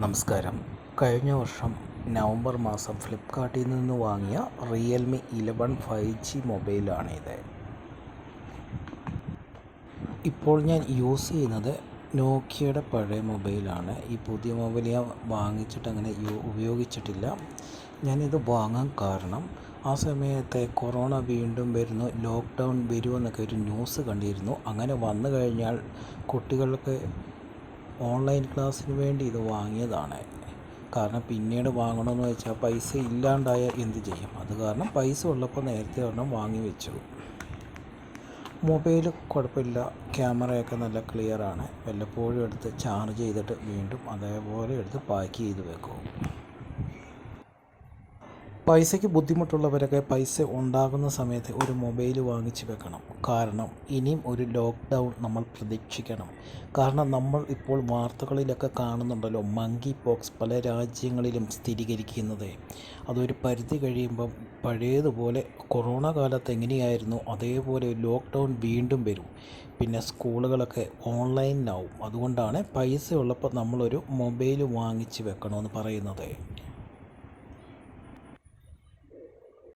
നമസ്കാരം. കഴിഞ്ഞ വർഷം നവംബർ മാസം ഫ്ലിപ്പ്കാർട്ടിൽ നിന്ന് വാങ്ങിയ റിയൽമി ഇലവൺ ഫൈവ് ജി മൊബൈലാണിത്. ഇപ്പോൾ ഞാൻ യൂസ് ചെയ്യുന്നത് നോക്കിയയുടെ പഴയ മൊബൈലാണ്. ഈ പുതിയ മൊബൈൽ ഞാൻ വാങ്ങിച്ചിട്ട് അങ്ങനെ ഉപയോഗിച്ചിട്ടില്ല. ഞാനിത് വാങ്ങാൻ കാരണം ആ സമയത്തെ കൊറോണ വീണ്ടും വരുന്നു ലോക്ക്ഡൗൺ വരുമെന്നൊക്കെ ഒരു ന്യൂസ് കണ്ടിരുന്നു. അങ്ങനെ വന്നു കഴിഞ്ഞാൽ കുട്ടികൾക്ക് ഓൺലൈൻ ക്ലാസ്സിന് വേണ്ടി ഇത് വാങ്ങിയതാണ്. കാരണം പിന്നീട് വാങ്ങണമെന്ന് വെച്ചാൽ പൈസ ഇല്ലാണ്ടായാൽ എന്ത് ചെയ്യും? അത് കാരണം പൈസ ഉള്ളപ്പോൾ നേരത്തെ ഒരെണ്ണം വാങ്ങി വെച്ചു. മൊബൈൽ കുഴപ്പമില്ല. ക്യാമറയൊക്കെ നല്ല ക്ലിയറാണ്. വല്ലപ്പോഴും എടുത്ത് ചാർജ് ചെയ്തിട്ട് വീണ്ടും അതേപോലെ എടുത്ത് പാക്ക് ചെയ്ത് വെക്കും. പൈസയ്ക്ക് ബുദ്ധിമുട്ടുള്ളവരൊക്കെ പൈസ ഉണ്ടാകുന്ന സമയത്ത് ഒരു മൊബൈൽ വാങ്ങിച്ച് വെക്കണം. കാരണം ഇനിയും ഒരു ലോക്ക്ഡൗൺ നമ്മൾ പ്രതീക്ഷിക്കണം. കാരണം നമ്മൾ ഇപ്പോൾ വാർത്തകളിലൊക്കെ കാണുന്നുണ്ടല്ലോ മങ്കി പോക്സ് പല രാജ്യങ്ങളിലും സ്ഥിരീകരിക്കുന്നത്. അതൊരു പരിധി കഴിയുമ്പം പഴയതുപോലെ കൊറോണ കാലത്ത് എങ്ങനെയായിരുന്നു അതേപോലെ ലോക്ക്ഡൗൺ വീണ്ടും വരും. പിന്നെ സ്കൂളുകളൊക്കെ ഓൺലൈനിലാവും. അതുകൊണ്ടാണ് പൈസ ഉള്ളപ്പോൾ നമ്മളൊരു മൊബൈൽ വാങ്ങിച്ച് വെക്കണമെന്ന് പറയുന്നത്.